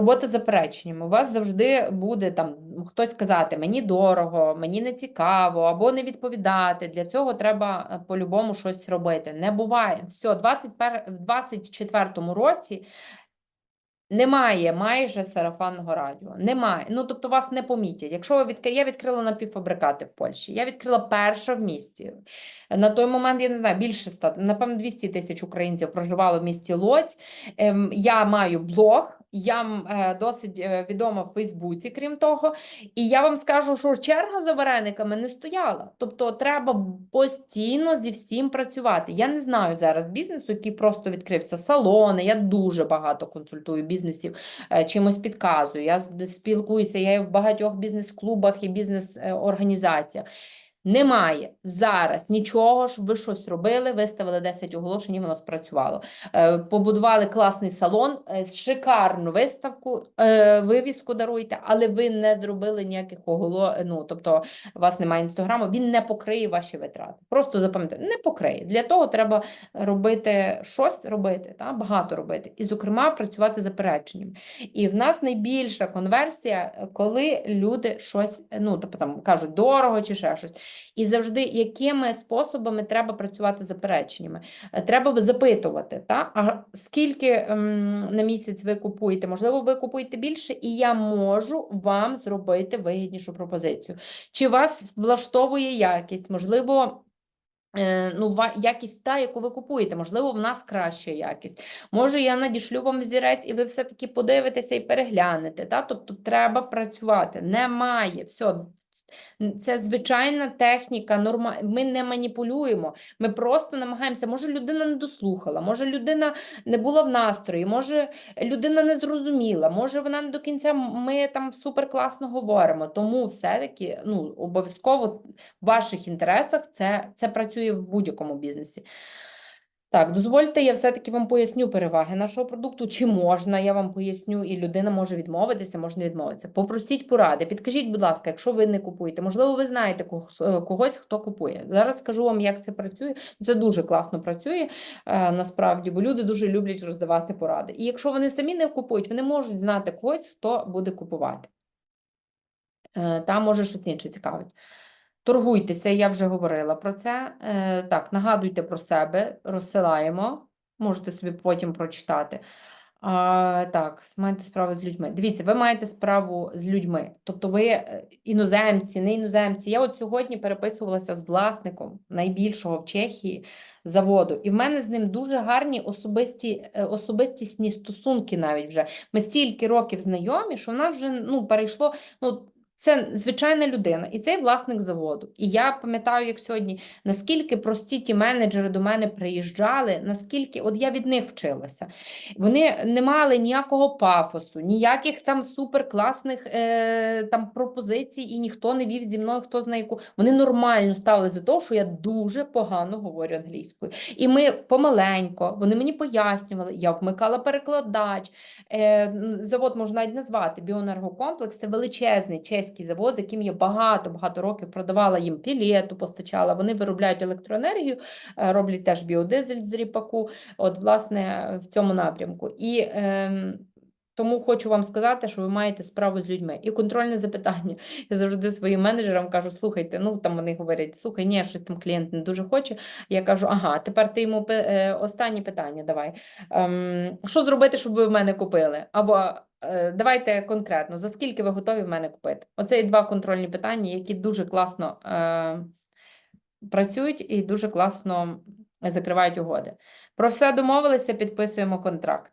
Робота з запереченнями. У вас завжди буде там хтось сказати, мені дорого, мені не цікаво, або не відповідати. Для цього треба е, по-любому щось робити. Не буває. Все, 21, в 24-му році немає майже сарафанного радіо. Немає. Ну, тобто вас не помітять. Якщо ви відкри... я відкрила напівфабрикати в Польщі, я відкрила перша в місті. На той момент, я не знаю, більше 100, напевно, 200 тисяч українців проживало в місті Лодзь. Ем, я маю блог. Я е, досить е, відома в Фейсбуці, крім того, і я вам скажу, що черга за варениками не стояла. Тобто, треба постійно зі всім працювати. Я не знаю зараз бізнесу, який просто відкрився салони. Я дуже багато консультую бізнесів, е, чимось підказую. Я спілкуюся, я в багатьох бізнес-клубах і бізнес-організаціях. Немає зараз нічого, щоб ви щось робили, виставили 10 оголошень, воно спрацювало. Е, Побудували класний салон, е, шикарну виставку, е, вивіску даруйте, але ви не зробили ніяких оголошень. Ну, тобто, у вас немає інстаграму, він не покриє ваші витрати. Просто запам'ятайте, не покриє. Для того треба робити щось робити, та, багато робити. І, зокрема, працювати з запереченнями. І в нас найбільша конверсія, коли люди щось, ну, тобто там кажуть дорого чи ще щось. І завжди, якими способами треба працювати з запереченнями? Е, Треба запитувати, та? а скільки ем, на місяць ви купуєте? Можливо, ви купуєте більше, і я можу вам зробити вигіднішу пропозицію. Чи вас влаштовує якість? Можливо. е, Ну, якість та, яку ви купуєте, можливо, в нас краща якість. Може, я надішлю вам взірець, і ви все-таки подивитеся і переглянете. Та? Тобто треба працювати. Немає. Все. Це звичайна техніка, норма... ми не маніпулюємо. Ми просто намагаємося. Може, людина не дослухала, може, людина не була в настрої, може, людина не зрозуміла, може, вона не до кінця ми там супер класно говоримо. Тому все-таки ну, обов'язково в ваших інтересах це, це працює в будь-якому бізнесі. Так, дозвольте, я все-таки вам поясню переваги нашого продукту. Чи можна, я вам поясню, і людина може відмовитися, може не відмовитися. Попросіть поради, підкажіть, будь ласка, якщо ви не купуєте, можливо, ви знаєте е, когось, хто купує. Зараз скажу вам, як це працює. Це дуже класно працює е, насправді, бо люди дуже люблять роздавати поради. І якщо вони самі не купують, вони можуть знати когось, хто буде купувати. Е, Там може щось інше цікавить. Торгуйтеся, я вже говорила про це. Е, так, нагадуйте про себе, розсилаємо. Можете собі потім прочитати. А, так, маєте справу з людьми. Дивіться, ви маєте справу з людьми. Тобто ви е, іноземці, не іноземці. Я от сьогодні переписувалася з власником найбільшого в Чехії заводу, і в мене з ним дуже гарні особисті, е, особистісні стосунки навіть вже. Ми стільки років знайомі, що в нас вже ну, перейшло. Ну, це звичайна людина, і цей власник заводу. І я пам'ятаю, як сьогодні, наскільки прості ті менеджери до мене приїжджали, наскільки от я від них вчилася. Вони не мали ніякого пафосу, ніяких там суперкласних е, там пропозицій, і ніхто не вів зі мною, хто знає яку. Вони нормально ставили за те, що я дуже погано говорю англійською. І ми помаленько, вони мені пояснювали, я вмикала перекладач. Е, завод можна навіть назвати Біоенергокомплекс. Це величезний чеський завод, з яким я багато-багато років продавала їм пілету, постачала. Вони виробляють електроенергію, е, роблять теж біодизель з ріпаку. От, власне, в цьому напрямку. І ем, тому хочу вам сказати, що ви маєте справу з людьми. І контрольне запитання. Я завжди своїм менеджерам кажу: слухайте, ну там вони говорять, слухай, ні, щось там клієнт не дуже хоче. Я кажу, ага, тепер ти йому е, останнє питання давай. Ем, що зробити, щоб ви в мене купили? Або е, давайте конкретно, за скільки ви готові в мене купити? Оце і два контрольні питання, які дуже класно е, працюють і дуже класно закривають угоди. Про все домовилися, підписуємо контракт.